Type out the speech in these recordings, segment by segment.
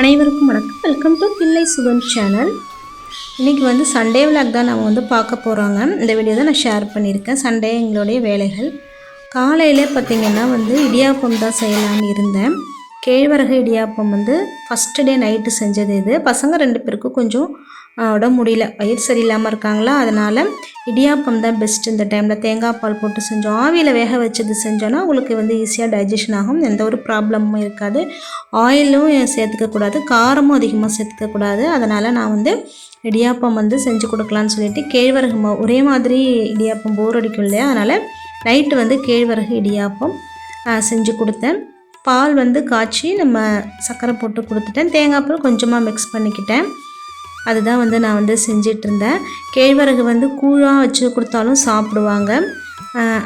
அனைவருக்கும் வணக்கம். Welcome to பிள்ளை சுகன் சேனல் இன்றைக்கி வந்து சண்டே விளாக் தான் நம்ம வந்து பார்க்க போகிறோங்க இந்த வீடியோ தான் நான் ஷேர் பண்ணியிருக்கேன். சண்டே எங்களுடைய வேலைகள். காலையில் பார்த்திங்கன்னா வந்து இடியாப்பம் தான் செய்யலான்னு இருந்தேன். கேழ்வரகு இடியாப்பம் வந்து ஃபஸ்ட்டு டே நைட்டு செஞ்சது இது. பசங்க ரெண்டு பேருக்கும் கொஞ்சம் உடம்பு முடியல. வயிறு சரியில்லாமல் இருக்காங்களா? அதனால் இடியாப்பம் தான் பெஸ்ட் இந்த டைமில் தேங்காய் பால் போட்டு செஞ்சோம் ஆவியில் வேக வச்சது செஞ்சோன்னா உங்களுக்கு வந்து ஈஸியாக டைஜஷன் ஆகும். எந்த ஒரு ப்ராப்ளமும் இருக்காது. ஆயிலும் சேர்த்துக்கக்கூடாது காரமும் அதிகமாக சேர்த்துக்கக்கூடாது அதனால் நான் வந்து இடியாப்பம் வந்து செஞ்சு கொடுக்கலான்னு சொல்லிட்டு கேழ்வரகு மாவு. ஒரே மாதிரி இடியாப்பம் போர் அடிக்கும் இல்லையா? அதனால் நைட்டு வந்து கேழ்வரகு இடியாப்பம் செஞ்சு கொடுத்தேன். பால் வந்து காய்ச்சி நம்ம சர்க்கரை போட்டு கொடுத்துட்டேன். தேங்காய் பால் கொஞ்சமாக மிக்ஸ் பண்ணிக்கிட்டேன். அதுதான் வந்து நான் வந்து செஞ்சிட்ருந்தேன். கேழ்வரகு வந்து கூழாக வச்சு கொடுத்தாலும் சாப்பிடுவாங்க.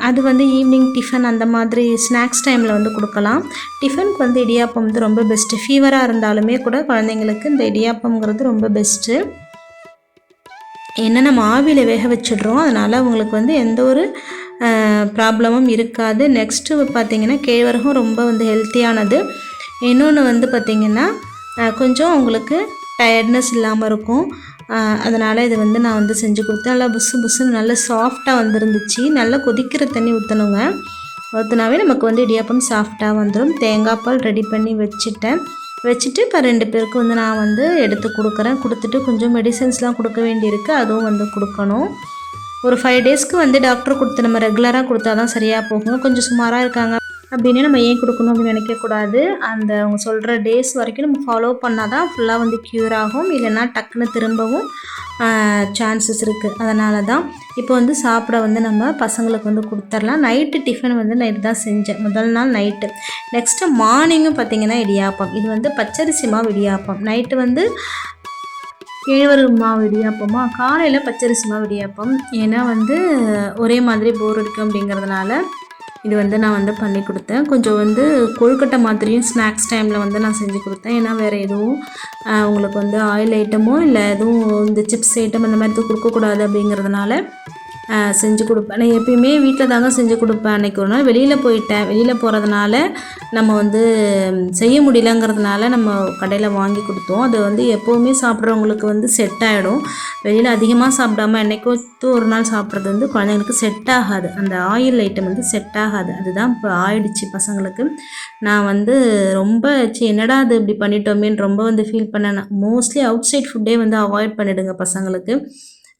அது வந்து ஈவினிங் டிஃபன் அந்த மாதிரி ஸ்நாக்ஸ் டைமில் வந்து கொடுக்கலாம். டிஃபனுக்கு வந்து இடியாப்பம் வந்து ரொம்ப பெஸ்ட்டு ஃபீவராக இருந்தாலுமே கூட குழந்தைங்களுக்கு இந்த இடியாப்பம்ங்கிறது ரொம்ப பெஸ்ட்டு என்ன நம்ம ஆவியில் வேக வச்சிடுறோம் அதனால் அவங்களுக்கு வந்து எந்த ஒரு ப்ராப்ளமும் இருக்காது. நெக்ஸ்ட்டு பார்த்தீங்கன்னா கேழ்வரகும் ரொம்ப வந்து ஹெல்த்தியானது இன்னொன்று வந்து பார்த்திங்கன்னா கொஞ்சம் அவங்களுக்கு டயர்ட்னஸ் இல்லாமல் இருக்கும். அதனால் இது வந்து நான் வந்து செஞ்சு கொடுத்தேன். நல்லா புசு புசுன்னு நல்லா சாஃப்டாக வந்துருந்துச்சு. நல்லா கொதிக்கிற தண்ணி ஊற்றணுங்க ஊற்றினாவே நமக்கு வந்து இடியாப்பம் சாஃப்டாக வந்துடும் தேங்காய் பால் ரெடி பண்ணி வச்சுட்டேன். வச்சுட்டு இப்போ ரெண்டு பேருக்கு வந்து நான் வந்து எடுத்து கொடுக்குறேன். கொடுத்துட்டு கொஞ்சம் மெடிசன்ஸ்லாம் கொடுக்க வேண்டியிருக்கு. அதுவும் வந்து கொடுக்கணும். ஒரு ஃபைவ் டேஸ்க்கு வந்து டாக்டர் கொடுத்து நம்ம ரெகுலராக கொடுத்தா தான் சரியாக போகும் கொஞ்சம் சுமாராக இருக்காங்க. அப்படின்னு நம்ம ஏன் கொடுக்கணும் அப்படின்னு நினைக்கக்கூடாது அந்த அவங்க சொல்கிற டேஸ் வரைக்கும் நம்ம ஃபாலோ பண்ணால் தான் ஃபுல்லாக வந்து க்யூர் ஆகும். இல்லைன்னா டக்குன்னு திரும்பவும் சான்சஸ் இருக்குது அதனால தான் இப்போ வந்து சாப்பிட வந்து நம்ம பசங்களுக்கு வந்து கொடுத்துர்லாம். நைட்டு டிஃபன் வந்து நைட்டு தான் செஞ்சேன். முதல் நாள் நைட்டு நெக்ஸ்ட்டு மார்னிங்கும் பார்த்தீங்கன்னா இடியாப்பம். இது வந்து பச்சரிசி மாவு இடியாப்பம். நைட்டு வந்து கேழ்வரகு மாவு இடியாப்பமா? காலையில் பச்சரிசி மாவு இடியாப்பம். ஏன்னா வந்து ஒரே மாதிரி போர் அடிக்கும் அப்படிங்கிறதுனால இது வந்து நான் வந்து பண்ணி கொடுத்தேன். கொஞ்சம் வந்து கொழுக்கட்டை மாதிரியும் ஸ்நாக்ஸ் டைமில் வந்து நான் செஞ்சு கொடுத்தேன். ஏன்னா வேறு எதுவும் உங்களுக்கு வந்து ஆயில் ஐட்டமோ இல்லை எதுவும் இந்த சிப்ஸ் ஐட்டம் அந்த மாதிரி எதுவும் கொடுக்கக்கூடாது அப்படிங்கிறதுனால செஞ்சு கொடுப்பேன். நான் எப்பயுமே வீட்டில் தாங்க செஞ்சு கொடுப்பேன். அன்றைக்கி ஒரு நாள் வெளியில் போயிட்டேன். வெளியில் போகிறதுனால நம்ம வந்து செய்ய முடியலங்கிறதுனால நம்ம கடையில் வாங்கி கொடுத்தோம். அது வந்து எப்போவுமே சாப்பிட்றவங்களுக்கு வந்து செட் ஆகிடும் வெளியில் அதிகமாக சாப்பிடாம என்னைக்கோ ஒரு நாள் சாப்பிட்றது வந்து குழந்தைங்களுக்கு செட் ஆகாது. அந்த ஆயில் ஐட்டம் வந்து செட் ஆகாது. அதுதான் இப்போ ஆயிடுச்சு பசங்களுக்கு. நான் வந்து ரொம்ப சரி என்னடா அது இப்படி பண்ணிட்டோமேன்னு ரொம்ப வந்து ஃபீல் பண்ணேன். மோஸ்ட்லி அவுட் சைட் ஃபுட்டே வந்து அவாய்ட் பண்ணிடுங்க பசங்களுக்கு.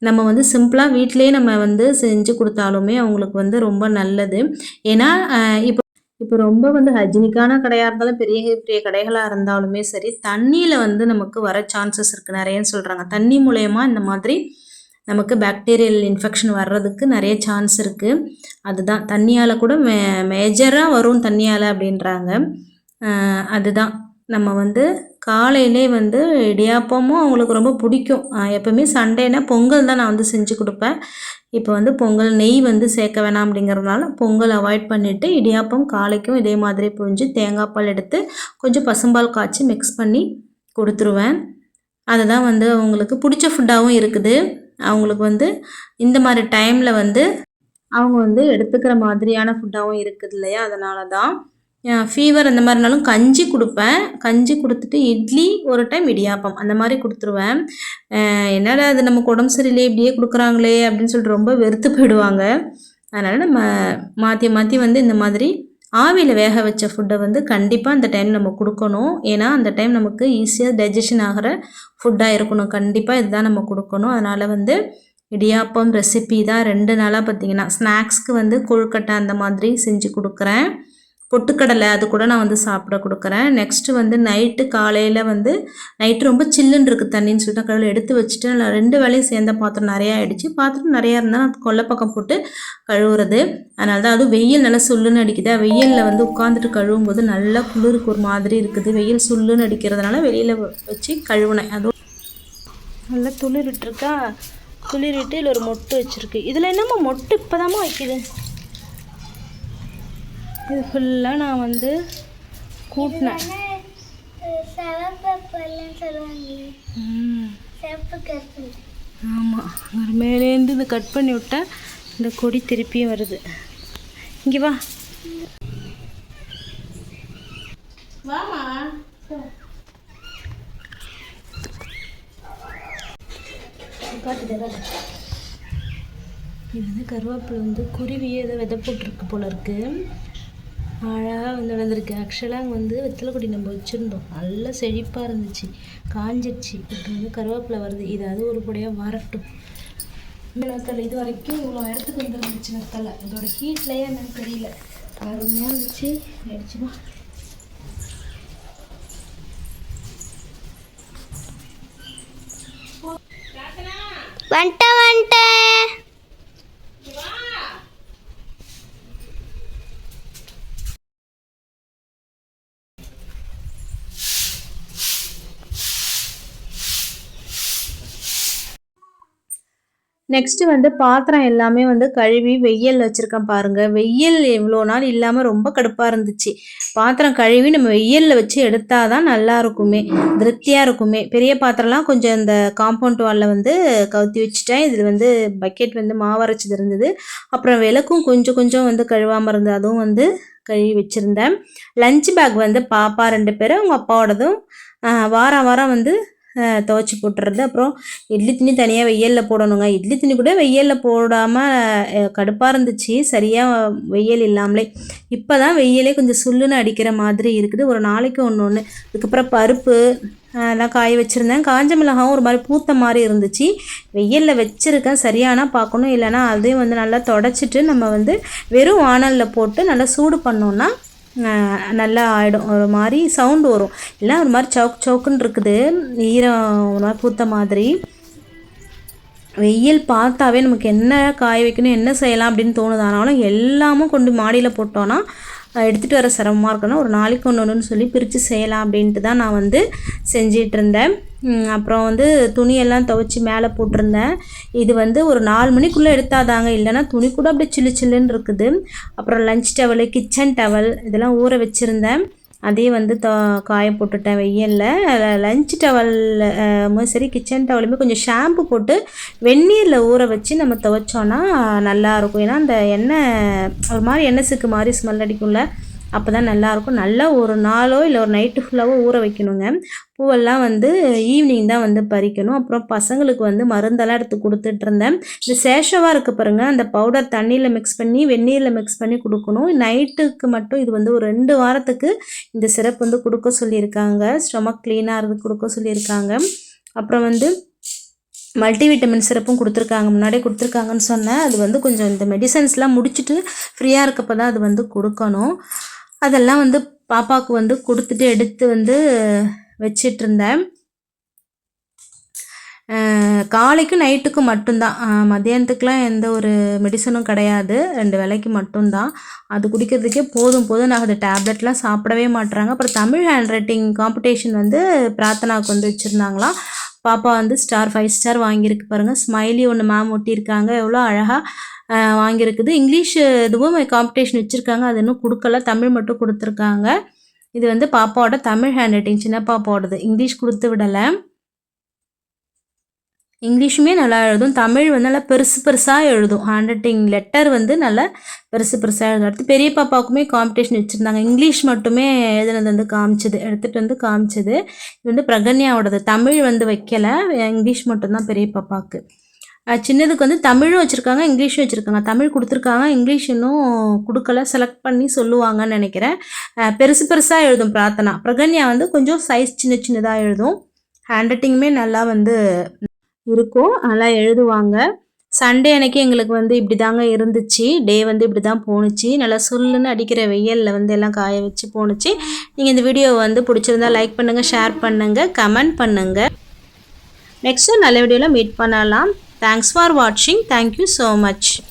நம்ம வந்து சிம்பிளாக வீட்டிலேயே நம்ம வந்து செஞ்சு கொடுத்தாலுமே அவங்களுக்கு வந்து ரொம்ப நல்லது. ஏன்னா இப்போ இப்போ ரொம்ப வந்து ஹைஜினிக்கான கடையாக இருந்தாலும் பெரிய பெரிய கடைகளாக இருந்தாலுமே சரி தண்ணியில் வந்து நமக்கு வர சான்சஸ் இருக்குது நிறையன்னு சொல்கிறாங்க தண்ணி மூலயமா இந்த மாதிரி நமக்கு பாக்டீரியல் இன்ஃபெக்ஷன் வர்றதுக்கு நிறைய சான்ஸ் இருக்குது அதுதான். தண்ணியால் கூட மே மேஜராக வரும் தண்ணியால் அப்படின்றாங்க. அதுதான். நம்ம வந்து காலையிலே வந்து இடியாப்பமும் அவங்களுக்கு ரொம்ப பிடிக்கும். எப்போவுமே சண்டேனா பொங்கல் தான் நான் வந்து செஞ்சு கொடுப்பேன். இப்போ வந்து பொங்கல் நெய் வந்து சேர்க்க வேணாம் அப்படிங்கிறதுனால பொங்கல் அவாய்ட் பண்ணிவிட்டு இடியாப்பம் காலைக்கும் இதே மாதிரி புழிஞ்சு தேங்காய் பால் எடுத்து கொஞ்சம் பசும்பால் காய்ச்சி மிக்ஸ் பண்ணி கொடுத்துருவேன். அதுதான் வந்து அவங்களுக்கு பிடிச்ச ஃபுட்டாகவும் இருக்குது. அவங்களுக்கு வந்து இந்த மாதிரி டைமில் வந்து அவங்க வந்து எடுத்துக்கிற மாதிரியான ஃபுட்டாகவும் இருக்குது இல்லையா? அதனால தான் ஃபீவர் அந்த மாதிரினாலும் கஞ்சி கொடுப்பேன். கஞ்சி கொடுத்துட்டு இட்லி ஒரு டைம் இடியாப்பம். அந்த மாதிரி கொடுத்துருவேன். என்னடா அது நமக்கு உடம்பு சரியில்லையே இப்படியே கொடுக்குறாங்களே அப்படின்னு சொல்லிட்டு ரொம்ப வெறுத்து போயிடுவாங்க. அதனால் நம்ம மாற்றி மாற்றி வந்து இந்த மாதிரி ஆவியில் வேக வச்ச ஃபுட்டை வந்து கண்டிப்பாக அந்த டைம் நம்ம கொடுக்கணும். ஏன்னா அந்த டைம் நமக்கு ஈஸியாக டைஜஷன் ஆகிற ஃபுட்டாக இருக்கணும். கண்டிப்பாக இதுதான் நம்ம கொடுக்கணும். அதனால் வந்து இடியாப்பம் ரெசிபி தான் ரெண்டு நாளாக பார்த்தீங்கன்னா ஸ்நாக்ஸ்க்கு வந்து கொழுக்கட்டை அந்த மாதிரி செஞ்சு கொடுக்குறேன். பொட்டுக்கடலை அது கூட நான் வந்து சாப்பிட கொடுக்குறேன். நெக்ஸ்ட்டு வந்து நைட்டு காலையில் வந்து நைட்டு ரொம்ப சில்லுன்னு இருக்குது தண்ணின்னு சொல்லிட்டு கடவுள் எடுத்து வச்சுட்டு நான் ரெண்டு வேலையும் சேர்ந்த பாத்திரம் நிறையா ஆகிடுச்சு பாத்திரம் நிறையா இருந்தால் நான் கொல்லைப்பக்கம் போட்டு கழுவுறது. அதனால தான் அதுவும் வெயில் நல்லா சுல்லுன்னு அடிக்குது. வெயிலில் வந்து உட்காந்துட்டு கழுவும் போது நல்லா குளிருக்கு ஒரு மாதிரி இருக்குது. வெயில் சுல்லுன்னு அடிக்கிறதுனால வெளியில் வச்சு கழுவுனேன். அதுவும் நல்லா துளிரிட்டுருக்கா துளிரிட்டு இதில் ஒரு மொட்டு வச்சுருக்கு. இதில் என்னம்மா மொட்டு? இப்போதாம்மா வைக்குது. இது ஃபுல்லாக நான் வந்து கூட்டினேன். ஆமாம் ஒரு மேலேருந்து இந்த கட் பண்ணி விட்டால் இந்த கொடி திருப்பியும் வருது. இங்கே வா. வாமா இது வந்து கருவேப்பிலை வந்து குருவியே ஏதோ விதை போட்டிருக்கு போல இருக்குது அழகாக வந்து வளர்ந்துருக்கு ஆக்சுவலாக அங்கே வந்து வெத்தலைக்குடி நம்ம வச்சுருந்தோம். நல்லா செழிப்பாக இருந்துச்சு. காஞ்சிடுச்சு இப்போ வந்து கருவேப்பிலை வருது. இதாவது ஒரு படியாக வரட்டும். நத்தலை இது வரைக்கும் இவ்வளோ இடத்துக்கு வந்துருந்துச்சு நத்தலை இதோட ஹீட்லேயே என்னன்னு தெரியல. அருமையாக இருந்துச்சு. அடிச்சுமா நெக்ஸ்ட்டு வந்து பாத்திரம் எல்லாமே வந்து கழுவி வெயில் வச்சுருக்கேன் பாருங்கள் வெயில் இவ்வளோ நாள் இல்லாமல் ரொம்ப கடுப்பாக இருந்துச்சு. பாத்திரம் கழுவி நம்ம வெயிலில் வச்சு எடுத்தால் தான் நல்லா இருக்குமே திருப்தியாக இருக்குமே. பெரிய பாத்திரம்லாம் கொஞ்சம் இந்த காம்பவுண்ட் வாலில் வந்து கவுத்தி வச்சுட்டேன். இதில் வந்து பக்கெட் வந்து மாவரைச்சது இருந்தது. அப்புறம் விளக்கும் கொஞ்சம் கொஞ்சம் வந்து கழுவாமல் இருந்தது அதுவும் வந்து கழுவி வச்சுருந்தேன். லஞ்ச் பேக் வந்து பாப்பா ரெண்டு பேரும் அவங்க அப்பாவோடதும் வாரம் வாரம் வந்து துவைச்சி போட்டுறது. அப்புறம் இட்லி துணி தனியாக வெயிலில் போடணுங்க. இட்லி துணி கூட வெயிலில் போடாமல் கடுப்பாக இருந்துச்சு. சரியாக வெயில் இல்லாமலே. இப்போ தான் வெயிலே கொஞ்சம் சுள்ளுன்னு அடிக்கிற மாதிரி இருக்குது. ஒரு நாளைக்கு ஒன்று ஒன்று அதுக்கப்புறம் பருப்பு அதெல்லாம் எல்லாம் காய வச்சுருந்தேன். காஞ்ச மிளகாவும் ஒரு மாதிரி பூத்த மாதிரி இருந்துச்சு. வெயிலில் வச்சுருக்கேன். சரியானா பார்க்கணும். இல்லைன்னா அதையும் வந்து நல்லா தொடச்சிட்டு நம்ம வந்து வெறும் வானலில் போட்டு நல்லா சூடு பண்ணோன்னா நல்லா ஆகிடும் ஒரு மாதிரி சவுண்டு வரும். எல்லாம் ஒரு மாதிரி சவுக் சவுக்குன்னு இருக்குது. ஈரம் ஒரு மாதிரி பூத்த மாதிரி. வெயில் பார்த்தாவே நமக்கு என்ன காய வைக்கணும் என்ன செய்யலாம் அப்படின்னு தோணுது. ஆனாலும் எல்லாமும் கொண்டு மாடியில் போட்டோன்னா எடுத்துகிட்டு வர சிரமமாக இருக்குன்னா ஒரு நாளைக்கு ஒன்று ஒன்றுன்னு சொல்லி பிரித்து செய்யலாம் அப்படின்ட்டு தான் நான் வந்து செஞ்சிகிட்டு இருந்தேன் அப்புறம் வந்து துணியெல்லாம் துவைச்சி மேலே போட்டிருந்தேன். இது வந்து ஒரு நாலு மணிக்குள்ளே எடுத்தாதாங்க. இல்லைன்னா துணி கூட அப்படியே சில்லு சில்லுன்னு இருக்குது. அப்புறம் லஞ்ச் டவல் கிச்சன் டவல் இதெல்லாம் ஊற வச்சுருந்தேன். அதையும் வந்து த காய போட்டுட்டேன் வெயிலில் லஞ்ச் டவல் சரி கிச்சன் டவலுமே கொஞ்சம் ஷாம்பு போட்டு வெந்நீரில் ஊற வச்சு நம்ம துவைச்சோன்னா நல்லாயிருக்கும் ஏன்னா அந்த எண்ணெய் ஒரு மாதிரி எண்ணெய் சிக்கு மாதிரி ஸ்மெல் அடிக்கும்ல. அப்போ தான் நல்லாயிருக்கும் நல்லா ஒரு நாளோ இல்லை ஒரு நைட்டு ஃபுல்லாகவோ ஊற வைக்கணுங்க. பூவெல்லாம் வந்து ஈவினிங் தான் வந்து பறிக்கணும். அப்புறம் பசங்களுக்கு வந்து மருந்தெல்லாம் எடுத்து கொடுத்துட்டு இருந்தேன். இந்த சேஷவாக இருக்குது பாருங்க. அந்த பவுடர் தண்ணியில் மிக்ஸ் பண்ணி வெந்நீரில் மிக்ஸ் பண்ணி கொடுக்கணும். நைட்டுக்கு மட்டும் இது வந்து ஒரு ரெண்டு வாரத்துக்கு இந்த சிரப் வந்து கொடுக்க சொல்லியிருக்காங்க. ஸ்டொமக் க்ளீனாக இருந்து கொடுக்க சொல்லியிருக்காங்க. அப்புறம் வந்து மல்டிவிட்டமின் சிறப்பும் கொடுத்துருக்காங்க. முன்னாடியே கொடுத்துருக்காங்கன்னு சொன்னேன். அது வந்து கொஞ்சம் இந்த மெடிசன்ஸ்லாம் முடிச்சுட்டு ஃப்ரீயாக இருக்கப்போ தான் அது வந்து கொடுக்கணும். அதெல்லாம் வந்து பாப்பாவுக்கு வந்து கொடுத்துட்டு எடுத்து வந்து வச்சிட்டு இருந்தேன் காலைக்கும் நைட்டுக்கும் மட்டும்தான். மதியானத்துக்குலாம் எந்த ஒரு மெடிசனும் கிடையாது. ரெண்டு வேலைக்கு மட்டும்தான். அது குடிக்கிறதுக்கே போதும் போதும். நான் அது டேப்லெட்லாம் சாப்பிடவே மாட்டுறாங்க அப்புறம் தமிழ் ஹேண்ட் ரைட்டிங் காம்படிஷன் வந்து பிரார்த்தனாவுக்கு வந்து வச்சுருந்தாங்களாம் பாப்பா வந்து ஸ்டார் ஃபைவ் ஸ்டார் வாங்கியிருக்கு பாருங்கள் ஸ்மைலி ஒன்று மேம் ஒட்டியிருக்காங்க. எவ்வளோ அழகாக வாங்கியிருக்குது. இங்கிலீஷ் இதுவும் காம்படிஷன் வச்சுருக்காங்க. அது இன்னும் கொடுக்கல. தமிழ் மட்டும் கொடுத்துருக்காங்க. இது வந்து பாப்பாவோட தமிழ் ஹேண்ட் ரைட்டிங் சின்ன பாப்பாவோடது. இங்கிலீஷ் கொடுத்து விடலை. இங்கிலீஷுமே நல்லா எழுதும். தமிழ் வந்து நல்லா பெருசு பெருசாக எழுதும். ஹேண்ட் ரைட்டிங் லெட்டர் வந்து நல்லா பெருசு பெருசாக எழுதும். அடுத்து பெரிய பாப்பாவுக்குமே காம்படிஷன் வச்சுருந்தாங்க. இங்கிலீஷ் மட்டுமே எழுதுனது வந்து காமிச்சது? எடுத்துகிட்டு வந்து காமிச்சது. இது வந்து பிரகன்யாவோடது. தமிழ் வந்து வைக்கலை. இங்கிலீஷ் மட்டும்தான் பெரிய பாப்பாவுக்கு. சின்னதுக்கு வந்து தமிழும் வச்சுருக்காங்க இங்கிலீஷும் வச்சுருக்காங்க. தமிழ் கொடுத்துருக்காங்க இங்கிலீஷ் இன்னும் கொடுக்கல செலக்ட் பண்ணி சொல்லுவாங்கன்னு நினைக்கிறேன். பெருசு பெருசாக எழுதும் பிரார்த்தனா. பிரகன்யா வந்து கொஞ்சம் சைஸ் சின்ன சின்னதாக எழுதும். ஹேண்ட் ரைட்டிங்குமே நல்லா வந்து இருக்கும். நல்லா எழுதுவாங்க. சண்டே அன்னைக்கு எங்களுக்கு வந்து இப்படி தாங்க இருந்துச்சு. டே வந்து இப்படி தான் போணுச்சு. நல்லா சுல்லுன்னு அடிக்கிற வெயிலில் வந்து எல்லாம் காய வச்சு போணுச்சு. நீங்கள் இந்த வீடியோ வந்து பிடிச்சிருந்தா லைக் பண்ணுங்கள் ஷேர் பண்ணுங்கள் கமெண்ட் பண்ணுங்கள் நெக்ஸ்ட்டு நல்ல வீடியோவில் மீட் பண்ணலாம். Thanks for watching. Thank you so much.